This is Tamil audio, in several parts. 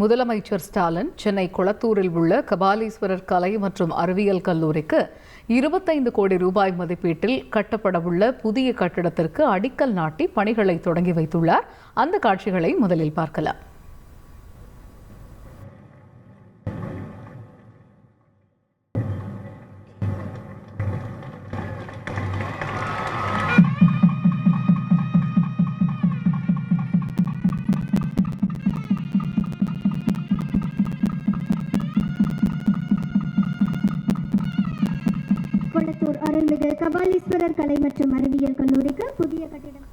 முதலமைச்சர் ஸ்டாலின் சென்னை குளத்தூரில் உள்ள கபாலீஸ்வரர் கலை மற்றும் அறிவியல் கல்லூரிக்கு இருபத்தைந்து கோடி ரூபாய் மதிப்பீட்டில் கட்டப்படவுள்ள புதிய கட்டிடத்திற்கு அடிக்கல் நாட்டி பணிகளை தொடங்கி வைத்துள்ளார். அந்த காட்சிகளை முதலில் பார்க்கலாம். அருள்மிகு கபாலீஸ்வரர் கலை மற்றும் அறிவியல் கல்லூரிக்கு புதிய கட்டிடம்.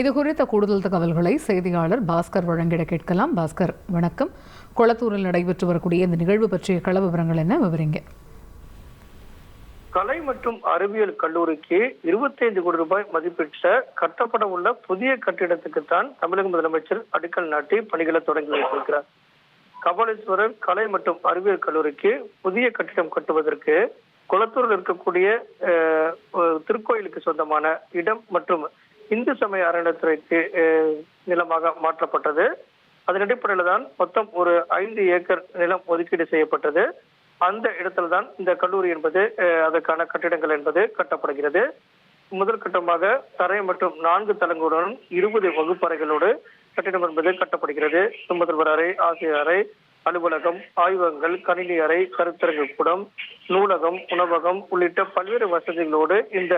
இது குறித்த கூடுதல் தகவல்களை செய்தியாளர் பாஸ்கர் வழங்கிட கேட்கலாம். பாஸ்கர் வணக்கம். குளத்தூரில் நடைபெற்று வரக்கூடிய இந்த நிகழ்வு பற்றிய கள விவரங்கள் என்ன? விவரிங்க. கலை மற்றும் அறிவியல் கல்லூரிக்கு 25 கோடி ரூபாய் மதிப்பீட்ட கட்டப்பட உள்ள புதிய கட்டிடத்துக்கு தான் தமிழக முதலமைச்சர் அடிக்கல் நாட்டி பணிகளை தொடங்கி வைத்திருக்கிறார். கபாலீஸ்வரர் கலை மற்றும் அறிவியல் கல்லூரிக்கு புதிய கட்டிடம் கட்டுவதற்கு குளத்தூரில் இருக்கக்கூடிய திருக்கோயிலுக்கு சொந்தமான இடம் மற்றும் இந்து சமய அறநிலையத்துறைக்கு நிலமாக மாற்றப்பட்டது. அதன் அடிப்படையில் தான் மொத்தம் ஒரு ஐந்து ஏக்கர் நிலம் ஒதுக்கீடு செய்யப்பட்டது. அந்த இடத்துல தான் இந்த கல்லூரி என்பது அதற்கான கட்டிடங்கள் என்பது கட்டப்படுகிறது. முதல் கட்டமாக தரை மற்றும் நான்கு தளங்களுடன் இருபது வகுப்பறைகளோடு கட்டிடம் என்பது கட்டப்படுகிறது. முதல்வர் அறை ஆசிரியர் அறை அலுவலகம் ஆய்வகங்கள் கணினி அறை கருத்தரங்கு கூடம் நூலகம் உணவகம் உள்ளிட்ட பல்வேறு வசதிகளோடு இந்த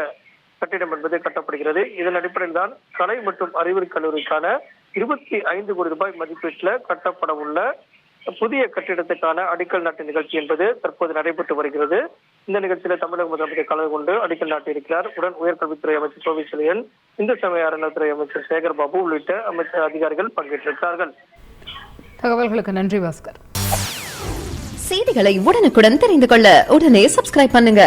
கட்டிடம் என்பது கட்டப்படுகிறது. இதன் அடிப்படையில் தான் கலை மற்றும் அறிவியல் கல்லூரிக்கான இருபத்தி ஐந்து கோடி ரூபாய் மதிப்பீட்டில் கட்டப்பட உள்ள புதிய கட்டிடத்துக்கான அடிக்கல் நாட்டு நிகழ்ச்சி என்பது தற்போது நடைபெற்று வருகிறது. இந்த நிகழ்ச்சியில தமிழக முதலமைச்சர் கலந்து கொண்டு அடிக்கல் நாட்டியிருக்கிறார். உடன் உயர்கல்வித்துறை அமைச்சர் கோவிசெலியன் இந்து சமய அறநிலையத்துறை அமைச்சர் சேகர் பாபு உள்ளிட்ட அமைச்சர் அதிகாரிகள் பங்கேற்றிருக்கிறார்கள். தகவல்களுக்கு நன்றி பாஸ்கர். செய்திகளை உடனுக்குடன் தெரிந்து கொள்ள உடனே சப்ஸ்கிரைப் பண்ணுங்க.